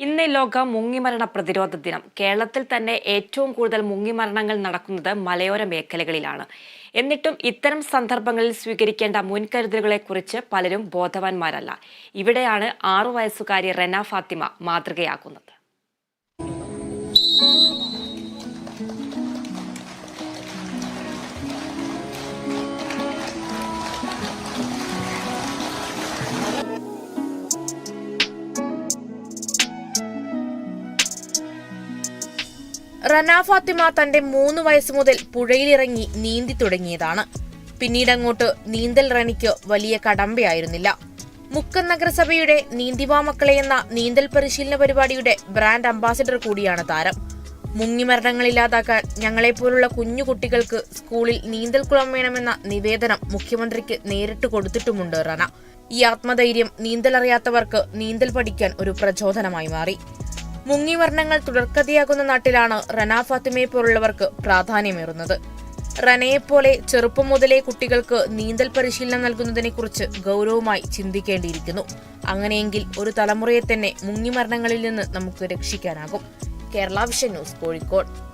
ഇന്ന് ലോക മുങ്ങിമരണ പ്രതിരോധ ദിനം. കേരളത്തിൽ തന്നെ ഏറ്റവും കൂടുതൽ മുങ്ങിമരണങ്ങൾ നടക്കുന്നത് മലയോര മേഖലകളിലാണ്. എന്നിട്ടും ഇത്തരം സന്ദർഭങ്ങളിൽ സ്വീകരിക്കേണ്ട മുൻകരുതലുകളെക്കുറിച്ച് പലരും ബോധവാന്മാരല്ല. ഇവിടെയാണ് ആറു വയസ്സുകാരി റെന ഫാത്തിമ മാതൃകയാകുന്നത്. റന ഫാത്തിമ തന്റെ മൂന്ന് വയസ്സ് മുതൽ പുഴയിലിറങ്ങി നീന്തി തുടങ്ങിയതാണ്. പിന്നീട് അങ്ങോട്ട് നീന്തൽ റണിക്ക് വലിയ കടമ്പയായിരുന്നില്ല. മുക്കൻ നഗരസഭയുടെ നീന്തിവാ മക്കളെ എന്ന നീന്തൽ പരിശീലന പരിപാടിയുടെ ബ്രാൻഡ് അംബാസിഡർ കൂടിയാണ് താരം. മുങ്ങിമരണങ്ങൾ ഇല്ലാതാക്കാൻ ഞങ്ങളെപ്പോലുള്ള കുഞ്ഞു കുട്ടികൾക്ക് സ്കൂളിൽ നീന്തൽ കുളം വേണമെന്ന നിവേദനം മുഖ്യമന്ത്രിക്ക് നേരിട്ട് കൊടുത്തിട്ടുമുണ്ട് റന. ഈ ആത്മധൈര്യം നീന്തലറിയാത്തവർക്ക് നീന്തൽ പഠിക്കാൻ ഒരു പ്രചോദനമായി മാറി. മുങ്ങിമരണങ്ങൾ തുടർക്കഥയാകുന്ന നാട്ടിലാണ് റന ഫാത്തിമയെ പോലുള്ളവർക്ക് പ്രാധാന്യമേറുന്നത്. റനയെപ്പോലെ ചെറുപ്പം മുതലേ കുട്ടികൾക്ക് നീന്തൽ പരിശീലനം നൽകുന്നതിനെക്കുറിച്ച് ഗൗരവമായി ചിന്തിക്കേണ്ടിയിരിക്കുന്നു. അങ്ങനെയെങ്കിൽ ഒരു തലമുറയെ തന്നെ മുങ്ങിമരണങ്ങളിൽ നിന്ന് നമുക്ക് രക്ഷിക്കാനാകും. Kerala vision news Kozhikode.